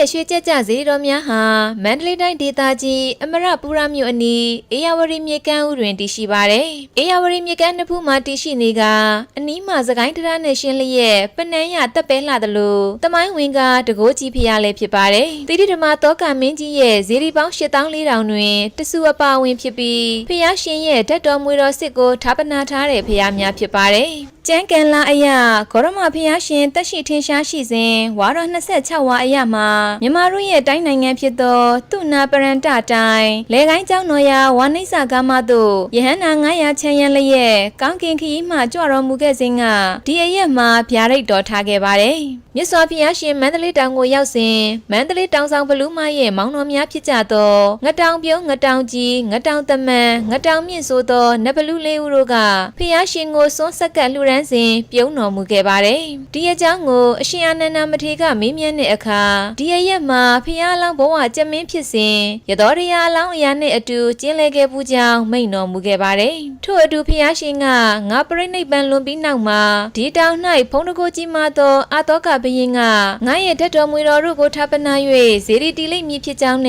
ရဲ့ရွှေကြက်ကြဇေဒီတော်များဟာမန္တလေးတိုင်းဒေသကြီးအမရပူရမြို့အနီးအေယာဝတီမြေကမ်းဥတွင်တည်ရှိပါတယ်။အေယာဝတီမြေကမ်းနှစ်ဖူးမှာတည်ရှိနေကအနီးမှာစကိုင်းတရားနဲ့ရှင်းလျက်ပနန်းရတက်ပဲလှသလိုတမိုင်းဝင်ကတကိုးကြီးဖျားလည်းဖြစ်ပါတယ်။တိတိဓမ္မတောကမင်းကြီးရဲ့ဇေဒီပေါင်း8400တွင်တဆူအပါဝင်ဖြစ်ပြီးဖျားရှင်ရဲ့ဓာတ်တော်မွေတော်စစ်ကိုထာပနာထားတဲ့ဖျားများဖြစ်ပါတယ်။ကျန်းကန်လာအယဂေါရမဖျားရှင်တက်ရှိထင်ရှားရှိစဉ်ဝါတော်26ဝါအယမှာမြန်မာတို့ရဲ့တိုင်းနိုင်ငံဖြစ်သောသူနာပရန်တတိုင်းလေကိုင်းကျောင်းတော်ရာဝါနိစ္စကားမတို့ယဟန္တာ900ချမ်းရန်လျက်ကောင်းကင်ခီးမှကြွတော်မူခဲ့စဉ်ကဒီအရက်မှာဗျာဒိတ်တော်ထားခဲ့ပါတယ်။မြတ်စွာဘုရားရှင်မန္တလေးတောင်ကိုရောက်စဉ်မန္တလေးတောင်ဆောင်ဘလူးမရဲ့မောင်တော်များဖြစ်ကြသောငတောင်ပြုံးငတောင်ကြီးငတောင်သမန်ငတောင်မြင့်ဆိုသောနတ်ဘလူးလေးဦးတို့ကဘုရားရှင်ကိုစွန်းဆက်ကပ်လှူဒန်းစဉ်ပြုံးတော်မူခဲ့ပါတယ်။ဒီအကြောင်းကိုအရှင်အာနန္ဒမထေရကမေးမြန်းတဲ့အခါဒီအရက်မှာဘုရားအလောင်းဘဝကျက်မင်းဖြစ်စဉ်ရတော်တရားအလောင်းအရာနှင့်အတူကျင်းလဲခဲ့ပူးကြောင်းမိန့်တော်မူခဲ့ပါတယ်။ထို့အတူဘုရားရှင်ကငါပြိဋိဘံလွန်ပြီးနောက်မှာဒီတောင်၌ဖုံးတကိုကြီးမသောအာတောကဘယင်းကငါရဲ့ဓာတ်တော်မူတော်တို့ကိုထပ်ပနာ၍ဇေရီတီလိမ့်မည်ဖြစ်ကြောင်းနဲ့